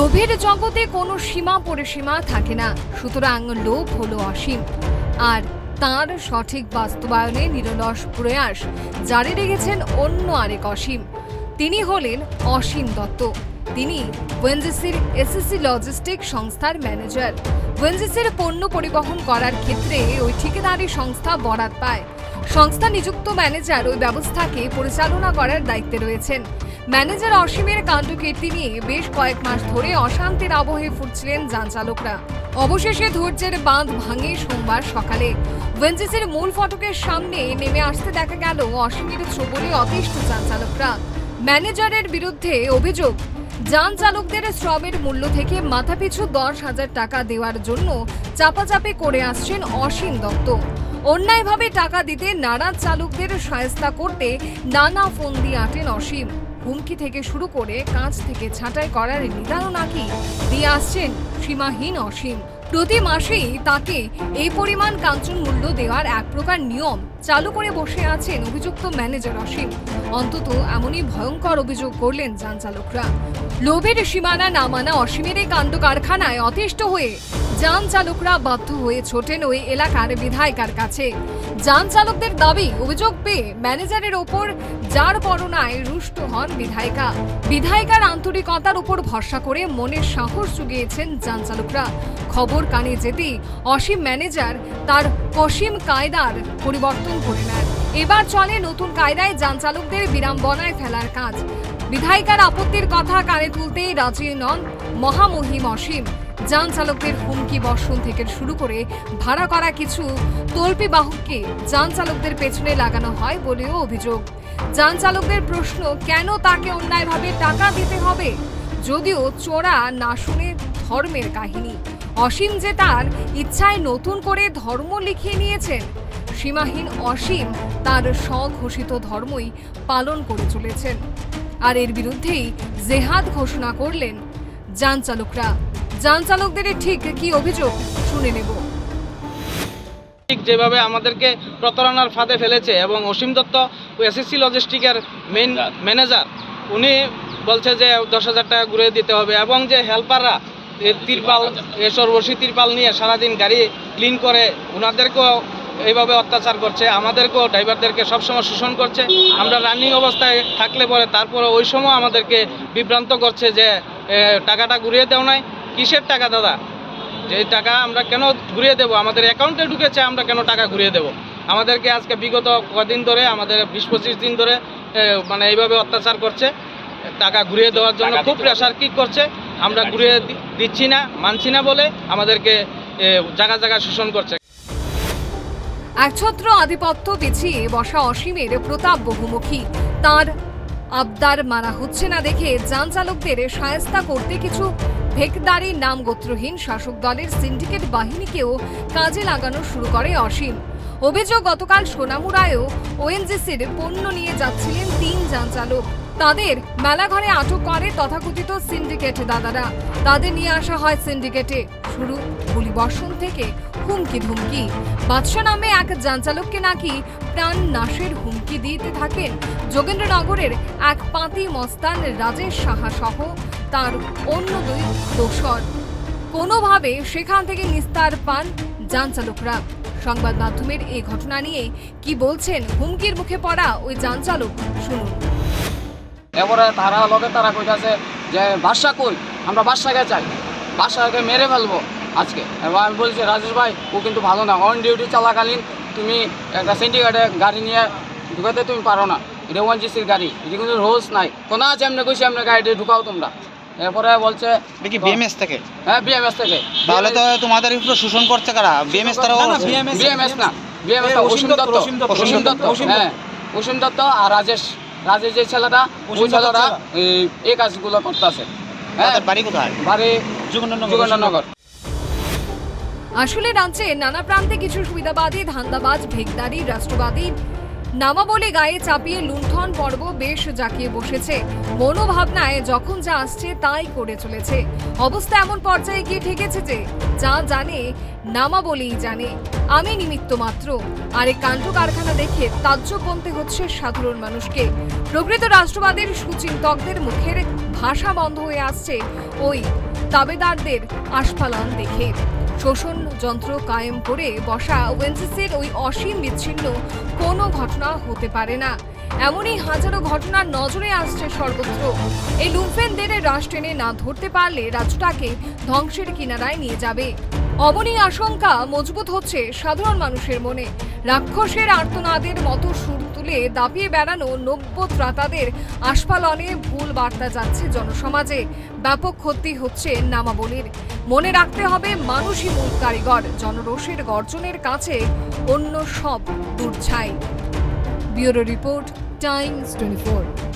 লোভের জগতে কোনো সীমা পরিসীমা থাকে না। সুতরাং লোভ হলো অসীম। আর তার সঠিক বাস্তবায়নে নিরলস প্রয়াস জারি রেখেছেন অন্য আরেক অসীম। তিনি হলেন অসীম দত্ত। তিনি ওয়েনজিসির এসএসসি লজিস্টিক সংস্থার ম্যানেজার। ওয়েনজিসির পণ্য পরিবহন করার ক্ষেত্রে ওই ঠিকাদারি সংস্থা বরাদ পায়। সংস্থা নিযুক্ত ম্যানেজার ওই ব্যবস্থাকে পরিচালনা করার দায়িত্বে রয়েছেন। ম্যানেজার অসীমের কাণ্ডকীর্তি নিয়ে বেশ কয়েক মাস ধরে অশান্তির আবহে ফুটছিলেন যান চালকরা। অবশেষে ধৈর্যের বাঁধ ভাঙে সোমবার সকালে। ওয়েনজিসির মূল ফটকের সামনে নেমে আসতে দেখা গেল অসীমের ছবলে অতিষ্ঠ যান চালকরা। ম্যানেজারের বিরুদ্ধে অভিযোগ, যান চালকদের শ্রমের মূল্য থেকে মাথাপিছু দশ হাজার টাকা দেওয়ার জন্য চাপাচাপি করে আসছেন অসীম দত্ত। অন্যায়ভাবে টাকা দিতে নারাজ চালকদের সহায়তা করতে নানা ফোন দিয়ে আটেন অসীম। হুমকি থেকে শুরু করে কাঁচ থেকে ছাঁটাই করার নিদানও নাকি দিয়ে আসছেন সীমাহীন অসীম। প্রতি মাসেই তাকে এই পরিমাণ কাঞ্চন মূল্য দেওয়ার এক প্রকার নিয়ম। চালু করে বসে আছেন অভিযুক্ত ম্যানেজার অসীম। অন্তত এমনই ভয়ঙ্কর অভিযোগ করলেন যান চালকরা। লোভের সীমানা না মানা অসীমের এই কাণ্ড কারখানায় অতিষ্ঠ হয়ে যান চালকরা বাধ্য হয়ে ছোটেন ওই এলাকার বিধায়িকার কাছে। যান চালকদের দাবি, অভিযোগ পেয়ে ম্যানেজারের ওপর যার পরনায় রুষ্ট হন বিধায়িকা। বিধায়িকার আন্তরিকতার উপর ভরসা করে মনের সাহস জুগিয়েছেন যান চালকরা। খবর কানে যেতেই অসীম ম্যানেজার তার কসিম কায়দার পরিবর্তন করে নেন এবার চলে নতুন কায়দায় যান চালকদের বিড়ম্বনায় ফেলার কাজ। বিধায়িকার আপত্তির কথা কানে তুলতেই রাজি নন মহামহিম অসীম। যান চালকদের হুমকি বর্ষণ থেকে শুরু করে ভাড়া করা কিছু তল্পি বাহককে যান চালকদের পেছনে লাগানো হয় বলেও অভিযোগ। যান চালকদের প্রশ্ন, কেন তাকে অন্যায়ভাবে টাকা দিতে হবে? যদিও চোরা না শুনে ধর্মের কাহিনী। অসীম যে তার ইচ্ছায় নতুন করে ধর্ম লিখিয়ে নিয়েছেন সীমাহীন অসীম তার স্বঘোষিত ধর্মই পালন করে চলেছেন। আর এর বিরুদ্ধেই জেহাদ ঘোষণা করলেন যান চালকরা। যান চালকদের ঠিক কি অভিযোগ? শুনে নেব। ঠিক যেভাবে আমাদেরকে প্রতারণার ফাঁদে ফেলেছে এবং অসীম দত্ত এসএসসি লজিস্টিকের মেন ম্যানেজার উনি বলছে যে দশ হাজার টাকা ঘুরে দিতে হবে এবং যে হেল্পাররা তিরপাল সর্বশী তিরপাল নিয়ে সারাদিন গাড়ি ক্লিন করে ওনাদেরকেও এইভাবে অত্যাচার করছে আমাদেরকেও ড্রাইভারদেরকে সবসময় শোষণ করছে। আমরা রানিং অবস্থায় থাকলে পরে তারপরে ওই সময় আমাদেরকে বিভ্রান্ত করছে যে টাকাটা ঘুরিয়ে দেও নাই। কিসের টাকা দাদা? যে টাকা আমরা কেন ঘুরিয়ে দেবো? আমাদের অ্যাকাউন্টে ঢুকেছে আমরা কেন টাকা ঘুরিয়ে দেবো? আমাদেরকে আজকে বিগত কদিন ধরে আমাদের বিশ পঁচিশ দিন ধরে মানে এইভাবে অত্যাচার করছে। টাকা ঘুরিয়ে দেওয়ার জন্য খুব প্রেশার কিক করছে? আমরা ঘুরিয়ে দিচ্ছি না মানছি না বলে আমাদেরকে জায়গা জায়গা শোষণ করছে। একছত্র আধিপত্য বিছিয়ে বসা অসীমের প্রতাপ বহুমুখী। তার আবদার মানা হচ্ছে না দেখে যান চালকদের সায়স্তা করতে কিছু ভেকদারি নাম গোত্রহীন শাসক দলের সিন্ডিকেট বাহিনীকেও কাজে লাগানো শুরু করে অসীম। অভিযোগ, গতকাল সোনামুড়ায়ও ওএনজিসির পণ্য নিয়ে যাচ্ছিলেন তিন যান চালক। তাদের মেলাঘরে আটক করে তথাকথিত সিন্ডিকেট দাদারা। তাদের নিয়ে আসা হয় সিন্ডিকেটে। শুরু, গুলিবর্ষণ থেকে হুমকি ধুমকি বাদশা নামে এক যানচালককে নাকি প্রাণ নাশের হুমকি দিতে থাকেন যোগেন্দ্রনগরের এক পাতি মস্তান রাজেশ সাহা সহ তার অন্য দুই দোসর কোনোভাবে সেখান থেকে নিস্তার পান যানচালকরা। সংবাদ মাধ্যমের এই ঘটনা নিয়ে কি বলছেন হুমকির মুখে পড়া ওই যানচালক শুনুন। এরপরে তারা লগে তারা কইতাছে যে, বাদশা কই? আমরা বাদশাকে চাই। বাদশাকে মেরে ফেলব। আজকে। এবার আমি বলছি রাজেশ ভাই ও কিন্তু ভালো না। অন ডিউটি চলাকালীন তুমি একটা সিন্ডিকেটে গাড়ি নিয়ে ঢুকাতে তুমি পারো না। এটা ওয়ান জিসির গাড়ি। এটা কিন্তু রোজ নাই। কোনো আছে এমনি কইছি এমনি গাড়িতে ঢুকাও তোমরা। এরপরে বলছে দেখি বিএমএস থেকে? হ্যাঁ বিএমএস থেকে। তাহলে তো তোমাদের উপরে শোষণ করছে কারা? বিএমএস আছে। বিএমএস না বিএমএস না। অসীম দত্ত অসীম দত্ত হ্যাঁ অসীম দত্ত আর রাজেশ। রাজেশ যে ছেলেটা ওই ছেলেটা এই- কাজগুলো করতেছে। হ্যাঁ। বাড়ি কোথায়? বাড়ি যুগন্ডনগর আসলে রাজ্যে নানা প্রান্তে কিছু সুবিধাবাদী, ধান্দাবাজ, ভেগদারি, রাষ্ট্রবাদী নামাবলী গায়ে চাপিয়ে লুণ্ঠন পর্ব বেশ জাঁকিয়ে বসেছে। মনোভাবনায় যখন যা আসছে তাই করে চলেছে। অবস্থা এমন পর্যায়ে গিয়ে ঠেকেছে যে, যা জানে নামাবলীই জানে। আমি নিমিত্ত মাত্র। আর এই কাণ্ড কারখানা দেখে তাজ্জব বলতে হচ্ছে সাধারণ মানুষকে। প্রকৃত রাষ্ট্রবাদের সুচিন্তকদের মুখের ভাষা বন্ধ হয়ে আসছে ওই তাবেদারদের আস্ফালন দেখে। শোষণ যন্ত্র কায়েম করে বসা ওএনসিসির ওই অসীম বিচ্ছিন্ন কোনো ঘটনা হতে পারে না। এমনই হাজারো ঘটনার নজরে আসছে সর্বত্র। এই লুম্ফেনদের রাশ টেনে না ধরতে পারলে রাজ্যটাকে ধ্বংসের কিনারায় নিয়ে যাবে। অমনি আশঙ্কা মজবুত হচ্ছে সাধারণ মানুষের মনে। রাক্ষসের আর্তনাদের মতো সুর তুলে দাপিয়ে বেড়ানো নব্য ত্রাতাদের আস্ফালনে ভুল বার্তা যাচ্ছে জনসমাজে। ব্যাপক ক্ষতি হচ্ছে নামাবলির। মনে রাখতে হবে, মানুষই মূল কারিগর। জনরোষের গর্জনের কাছে অন্য সব দূর ছাই ব্যুরো রিপোর্ট, টাইমস টোয়েন্টি